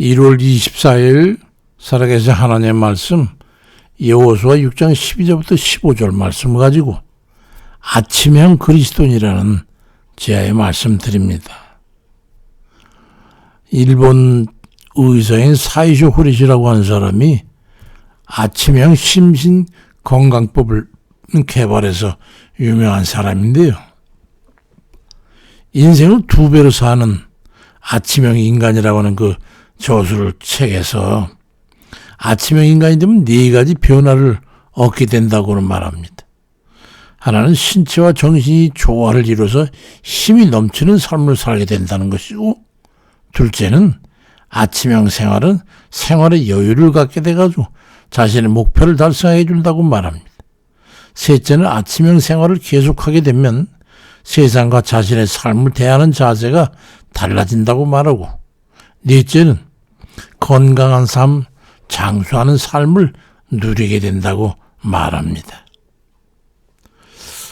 1월 24일 살아계신 하나님의 말씀 여호수아 6장 12절부터 15절 말씀 가지고 아침형 그리스도인이라는 제아의 말씀 드립니다. 일본 의사인 사이쇼 후리시라고 하는 사람이 아침형 심신 건강법을 개발해서 유명한 사람인데요. 인생을 두 배로 사는 아침형 인간이라고 하는 그 저수를 책에서 아침형 인간이 되면 네 가지 변화를 얻게 된다고는 말합니다. 하나는 신체와 정신이 조화를 이루어서 힘이 넘치는 삶을 살게 된다는 것이고, 둘째는 아침형 생활은 생활의 여유를 갖게 돼가지고 자신의 목표를 달성해 준다고 말합니다. 셋째는 아침형 생활을 계속하게 되면 세상과 자신의 삶을 대하는 자세가 달라진다고 말하고, 넷째는 건강한 삶, 장수하는 삶을 누리게 된다고 말합니다.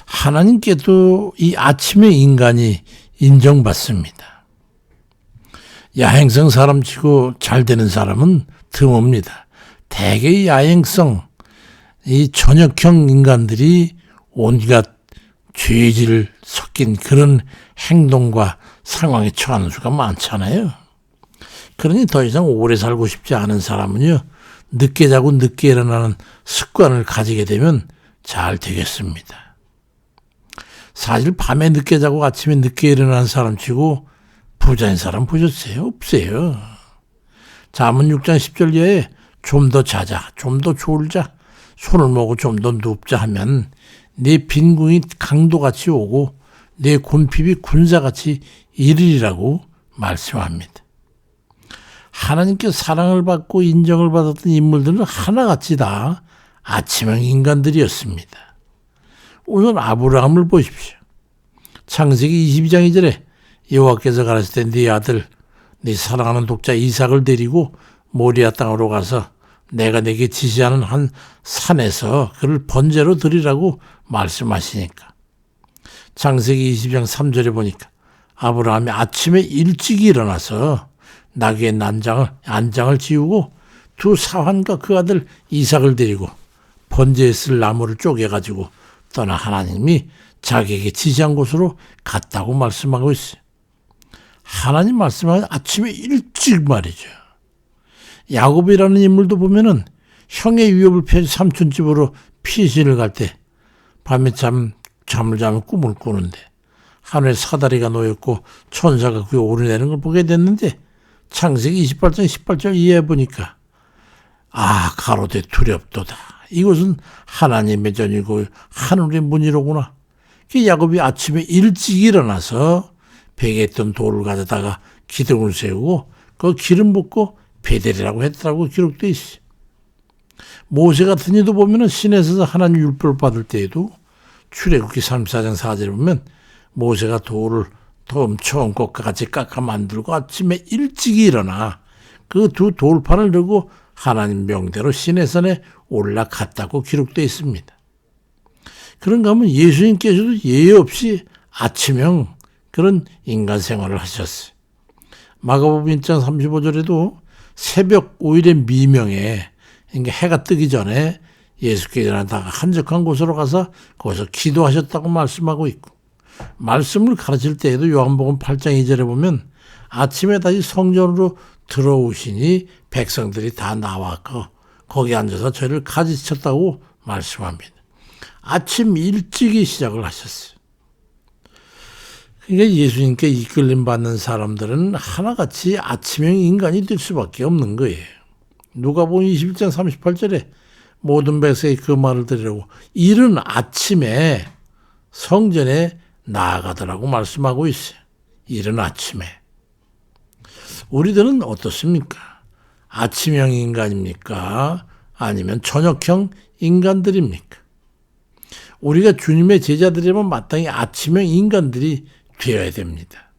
하나님께도 이 아침의 인간이 인정받습니다. 야행성 사람치고 잘 되는 사람은 드뭅니다. 대개 야행성, 이 전역형 인간들이 온갖 죄질 섞인 그런 행동과 상황에 처하는 수가 많잖아요. 그러니 더 이상 오래 살고 싶지 않은 사람은요, 늦게 자고 늦게 일어나는 습관을 가지게 되면 잘 되겠습니다. 사실 밤에 늦게 자고 아침에 늦게 일어나는 사람 치고 부자인 사람 보셨어요? 없어요. 잠은 6장 10절 이하에 좀 더 자자, 좀 더 졸자, 손을 모고 좀 더 눕자 하면 내 빈궁이 강도같이 오고 내 곤핍이 군사같이 이르리라고 말씀합니다. 하나님께 사랑을 받고 인정을 받았던 인물들은 하나같이 다 아침형 인간들이었습니다. 우선 아브라함을 보십시오. 창세기 22장 2절에 여호와께서 때네 아들 네 사랑하는 독자 이삭을 데리고 모리아 땅으로 가서 내가 내게 지시하는 한 산에서 그를 번제로 드리라고 말씀하시니까. 창세기 20장 3절에 보니까 아브라함이 아침에 일찍 일어나서 나귀의 난장을 안장을 지우고 두 사환과 그 아들 이삭을 데리고 번제에 쓸 나무를 쪼개 가지고 떠나 하나님이 자기에게 지시한 곳으로 갔다고 말씀하고 있어요. 하나님 말씀하는 아침에 일찍 말이죠. 야곱이라는 인물도 보면은 형의 위협을 피해 삼촌 집으로 피신을 갈 때 밤에 잠 잠을 자면 꿈을 꾸는데 하늘에 사다리가 놓였고 천사가 그에 오르내는 걸 보게 됐는데 창세기 28장 18절 이해해 보니까 아 가로되 두렵도다. 이것은 하나님의 전이고 하늘의 문이로구나. 그 야곱이 아침에 일찍 일어나서 베개 있던 돌을 가져다가 기둥을 세우고 그 기름 붓고 베델이라고 했더라고 기록돼 있어. 모세 같은 이도 보면은 신에서 하나님 율법을 받을 때에도 출애굽기 34장 4절에 보면 모세가 돌을 것과 같이 깎아 만들고 아침에 일찍 일어나 그 두 돌판을 들고 하나님 명대로 시내산에 올라갔다고 기록되어 있습니다. 그런가 하면 예수님께서도 예의 없이 아침형 그런 인간 생활을 하셨어요. 마가복음 1장 35절에도 새벽 5일의 미명에 그러니까 해가 뜨기 전에 예수께서 일어나다가 한적한 곳으로 가서 거기서 기도하셨다고 말씀하고 있고 말씀을 가르칠 때에도 요한복음 8장 2절에 보면 아침에 다시 성전으로 들어오시니 백성들이 다 나왔고 거기 앉아서 저를 가지쳤다고 말씀합니다. 아침 일찍이 시작을 하셨어요. 그러니까 예수님께 이끌림 받는 사람들은 하나같이 아침형 인간이 될 수밖에 없는 거예요. 누가복음 21장 38절에 모든 백성이 그 말을 들으려고 이른 아침에 성전에 나아가더라고 말씀하고 있어요. 이른 아침에. 우리들은 어떻습니까? 아침형 인간입니까? 아니면 저녁형 인간들입니까? 우리가 주님의 제자들이면 마땅히 아침형 인간들이 되어야 됩니다.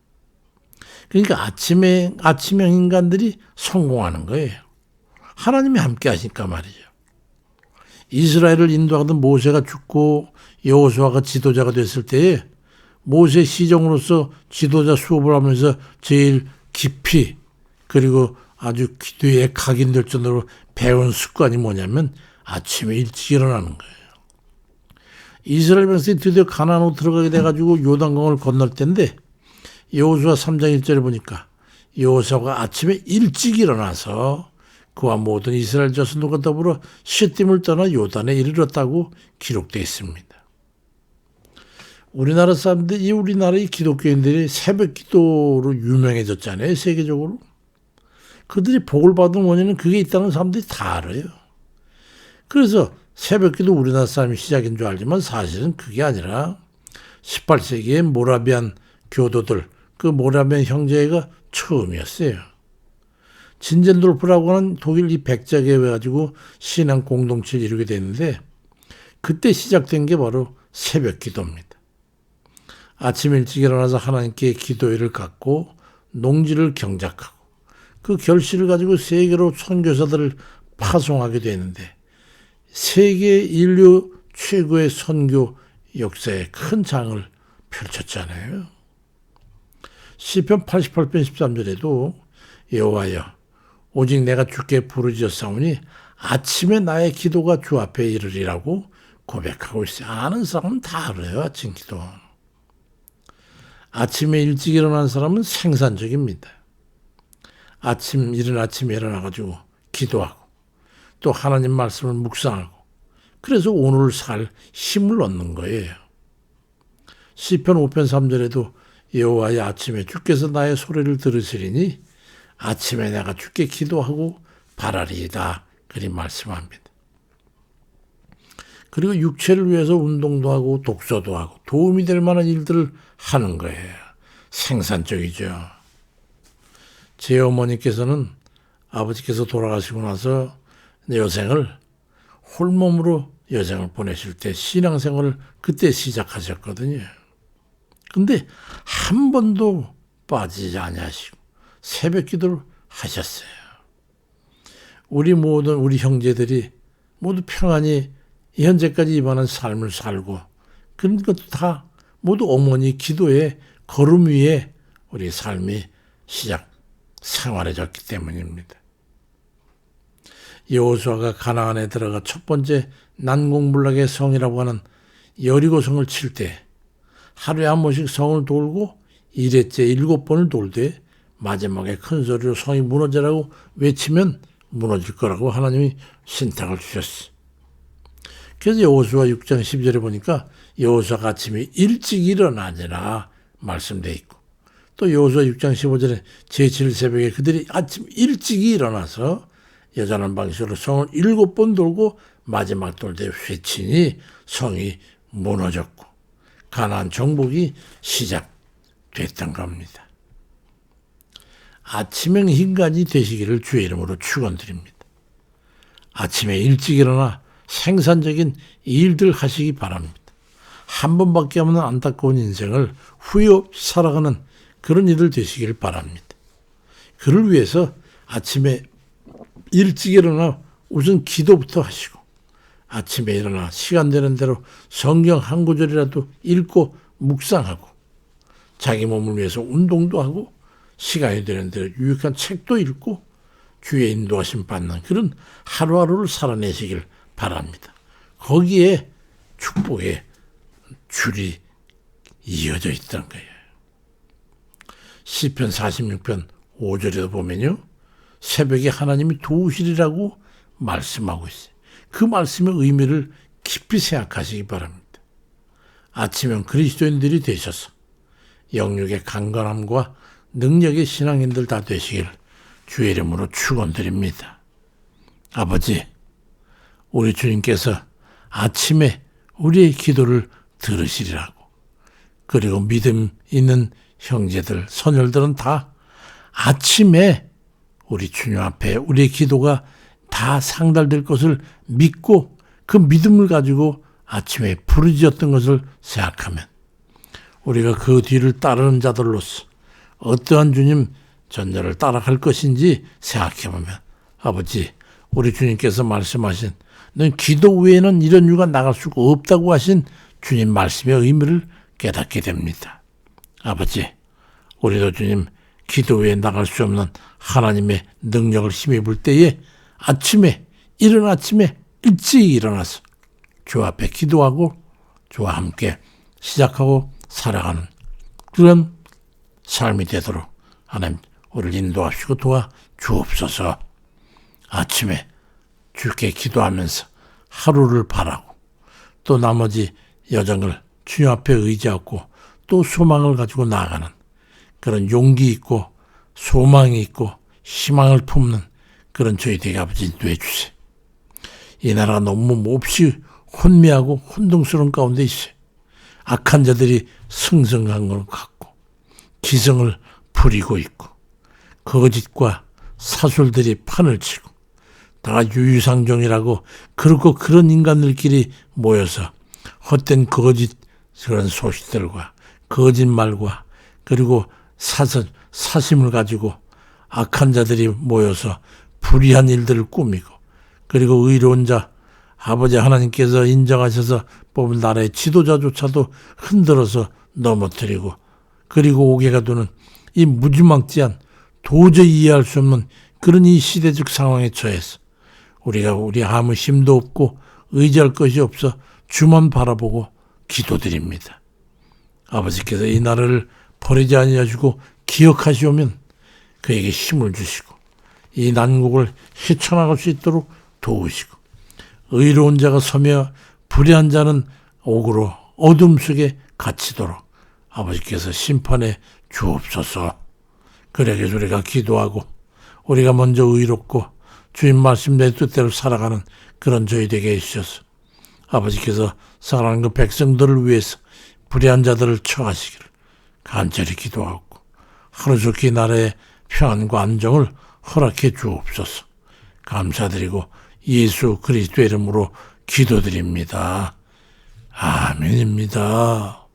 그러니까 아침에, 아침형 인간들이 성공하는 거예요. 하나님이 함께 하시니까 말이죠. 이스라엘을 인도하던 모세가 죽고 여호수아가 지도자가 됐을 때에 모세 시정으로서 지도자 수업을 하면서 제일 깊이 그리고 아주 기도에 각인될 정도로 배운 습관이 뭐냐면 아침에 일찍 일어나는 거예요. 이스라엘 백성이 드디어 가나안으로 들어가게 돼가지고 요단강을 건널 때인데 여호수아 3장 1절에 보니까 여호수아가 아침에 일찍 일어나서 그와 모든 이스라엘 자손들과 더불어 시딤을 떠나 요단에 이르렀다고 기록되어 있습니다. 우리나라 사람들, 이 우리나라의 기독교인들이 새벽 기도로 유명해졌잖아요, 세계적으로. 그들이 복을 받은 원인은 그게 있다는 사람들이 다 알아요. 그래서 새벽 기도 우리나라 사람이 시작인 줄 알지만 사실은 그게 아니라 18세기의 모라비안 교도들, 그 모라비안 형제가 처음이었어요. 진젠돌프라고 하는 독일 이 백작에 가지고 신앙 공동체를 이루게 됐는데 그때 시작된 게 바로 새벽 기도입니다. 아침 일찍 일어나서 하나님께 기도회를 갖고 농지를 경작하고 그 결실을 가지고 세계로 선교사들을 파송하게 되는데 세계 인류 최고의 선교 역사에 큰 장을 펼쳤잖아요. 시편 88편 13절에도 여호와여 오직 내가 주께 부르짖었사오니 아침에 나의 기도가 주 앞에 이르리라고 고백하고 있어요. 아는 사람은 다 알아요. 아침 기도. 아침에 일찍 일어난 사람은 생산적입니다. 아침 이른 아침에 일어나 가지고 기도하고 또 하나님 말씀을 묵상하고 그래서 오늘 살 힘을 얻는 거예요. 시편 5편 3절에도 여호와의 아침에 주께서 나의 소리를 들으시리니 아침에 내가 주께 기도하고 바라리이다 그리 말씀합니다. 그리고 육체를 위해서 운동도 하고 독서도 하고 도움이 될 만한 일들을 하는 거예요. 생산적이죠. 제 어머니께서는 아버지께서 돌아가시고 나서 여생을 홀몸으로 여생을 보내실 때 신앙생활을 그때 시작하셨거든요. 근데 한 번도 빠지지 아니하시고 새벽 기도를 하셨어요. 우리 모든 우리 형제들이 모두 평안히 현재까지 이만한 삶을 살고 그런 것도 다 모두 어머니 기도의 걸음 위에 우리 삶이 시작 생활해졌기 때문입니다. 여호수아가 가나안에 들어가 첫 번째 난공불락의 성이라고 하는 여리고 성을 칠 때 하루에 한 번씩 성을 돌고 일회째 일곱 번을 돌되 마지막에 큰 소리로 성이 무너지라고 외치면 무너질 거라고 하나님이 신탁을 주셨어. 그래서 여호수아 6장 10절에 보니까 여호수아가 아침에 일찍 일어나니라 말씀돼 있고 또 여호수아 6장 15절에 제7 새벽에 그들이 아침 일찍 일어나서 여자는 방식으로 성을 일곱 번 돌고 마지막 돌때 회치니 성이 무너졌고 가나안 정복이 시작됐던 겁니다. 아침형 인간이 되시기를 주의 이름으로 축원드립니다. 아침에 일찍 일어나 생산적인 일들 하시기 바랍니다. 한 번밖에 없는 안타까운 인생을 후회 없이 살아가는 그런 일을 되시길 바랍니다. 그를 위해서 아침에 일찍 일어나 우선 기도부터 하시고 아침에 일어나 시간 되는 대로 성경 한 구절이라도 읽고 묵상하고 자기 몸을 위해서 운동도 하고 시간이 되는 대로 유익한 책도 읽고 주의 인도하심 받는 그런 하루하루를 살아내시길 바랍니다. 거기에 축복의 줄이 이어져 있다는 거예요. 시편 46편 5절에도 보면요. 새벽에 하나님이 도우시리라고 말씀하고 있어요. 그 말씀의 의미를 깊이 생각하시기 바랍니다. 아침엔 그리스도인들이 되셔서 영육의 강건함과 능력의 신앙인들 다 되시길 주의 이름으로 축원드립니다. 아버지, 우리 주님께서 아침에 우리의 기도를 들으시리라고. 그리고 믿음 있는 형제들, 선열들은 다 아침에 우리 주님 앞에 우리의 기도가 다 상달될 것을 믿고 그 믿음을 가지고 아침에 부르짖었던 것을 생각하면 우리가 그 뒤를 따르는 자들로서 어떠한 주님 전자를 따라갈 것인지 생각해보면 아버지 우리 주님께서 말씀하신 넌 기도 외에는 이런 유가 나갈 수가 없다고 하신 주님 말씀의 의미를 깨닫게 됩니다. 아버지, 우리도 주님 기도 외에 나갈 수 없는 하나님의 능력을 힘입을 때에 아침에 이른 아침에 일찍 일어나서 주 앞에 기도하고 주와 함께 시작하고 살아가는 그런 삶이 되도록 하나님 우리를 인도하시고 도와 주옵소서. 아침에 주께 기도하면서 하루를 바라고 또 나머지 여정을 주님 앞에 의지하고 또 소망을 가지고 나아가는 그런 용기 있고 소망이 있고 희망을 품는 그런 저희 대가 아버지 인도해 주세요. 이 나라가 너무 몹시 혼미하고 혼동스러운 가운데 있어요. 악한 자들이 승승한 것 같고 기성을 부리고 있고 거짓과 사술들이 판을 치고 다 유유상종이라고 그렇고 그런 인간들끼리 모여서 헛된 거짓 그런 소식들과 거짓말과 그리고 사설 사심을 가지고 악한 자들이 모여서 불의한 일들을 꾸미고 그리고 의로운 자 아버지 하나님께서 인정하셔서 뽑은 나라의 지도자조차도 흔들어서 넘어뜨리고 그리고 오개가 도는 이 무지막지한 도저히 이해할 수 없는 그런 이 시대적 상황에 처해서 우리가 우리 아무 힘도 없고 의지할 것이 없어 주만 바라보고 기도드립니다. 아버지께서 이 나라를 버리지 아니하시고 기억하시오면 그에게 힘을 주시고 이 난국을 헤쳐나갈 수 있도록 도우시고 의로운 자가 서며 불의한 자는 옥으로 어둠 속에 갇히도록 아버지께서 심판해 주옵소서. 그러게 우리가 기도하고 우리가 먼저 의롭고 주님 말씀 내 뜻대로 살아가는 그런 저희 되게 해주셔서 아버지께서 사랑하는 그 백성들을 위해서 불의한 자들을 처하시기를 간절히 기도하고 하루 좋게 나라의 평안과 안정을 허락해 주옵소서. 감사드리고 예수 그리스도 이름으로 기도드립니다. 아멘입니다.